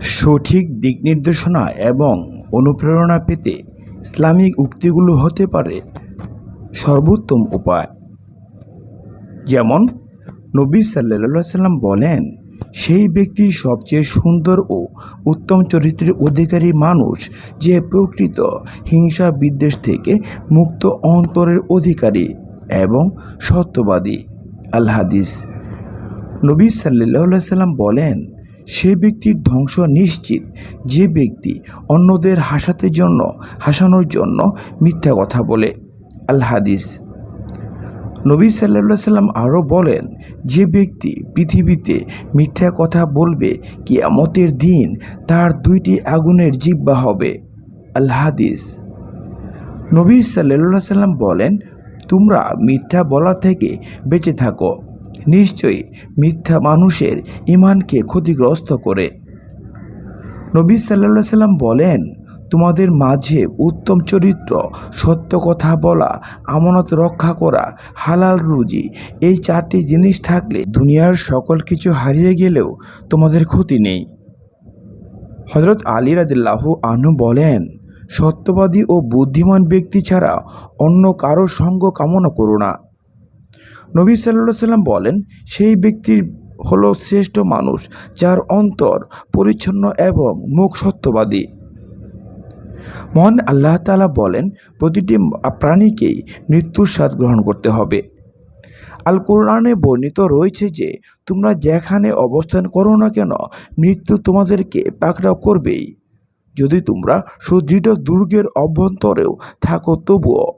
সঠিক দিক নির্দেশনা এবং অনুপ্রেরণা পেতে ইসলামিক উক্তিগুলো হতে পারে সর্বোত্তম উপায়। যেমন, নবী সাল্লা সাল্লাম বলেন, সেই ব্যক্তি সবচেয়ে সুন্দর ও উত্তম চরিত্রের অধিকারী মানুষ যে প্রকৃত হিংসা বিদ্বেষ থেকে মুক্ত অন্তরের অধিকারী এবং সত্যবাদী। আল হাদিস নবী সাল্লাহ সাল্লাম বলেন, সে ব্যক্তির ধ্বংস নিশ্চিত। যে ব্যক্তি অন্যদের হাসাতে জন্য, হাসানোর জন্য মিথ্যা কথা বলে। আল হাদিস নবী সাল্লা সাল্লাম আরও বলেন, যে ব্যক্তি পৃথিবীতে মিথ্যা কথা বলবে, কিয়ামতের দিন তার দুইটি আগুনের জিব্বা হবে। আল হাদিস নবী সাল্লা সাল্লাম বলেন তোমরা মিথ্যা বলা থেকে বেঁচে থাকো। নিশ্চয়ই মিথ্যা মানুষের ইমানকে ক্ষতিগ্রস্ত করে। নবী সাল্লা সাল্লাম বলেন, তোমাদের মাঝে উত্তম চরিত্র, সত্য কথা বলা, আমানত রক্ষা করা, হালাল রুজি, এই চারটি জিনিস থাকলে দুনিয়ার সকল কিছু হারিয়ে গেলেও তোমাদের ক্ষতি নেই। হজরত আলী রাজিল্লাহু আনহু বলেন সত্যবাদী ও বুদ্ধিমান ব্যক্তি ছাড়া অন্য কারও সঙ্গ কামনা করো না। নবী সাল্লাহ সাল্লাম বলেন, সেই ব্যক্তির হলো শ্রেষ্ঠ মানুষ যার অন্তর পরিচ্ছন্ন এবং মুখ সত্যবাদী। মহান আল্লাহ তালা বলেন, প্রতিটি প্রাণীকেই মৃত্যুর স্বাদ গ্রহণ করতে হবে। আল কোরআনে বর্ণিত রয়েছে যে, তোমরা যেখানে অবস্থান করো না কেন, মৃত্যু তোমাদেরকে পাকড়াও করবেই। যদি তোমরা সুদৃঢ় দুর্গের অভ্যন্তরেও থাকো তবুও।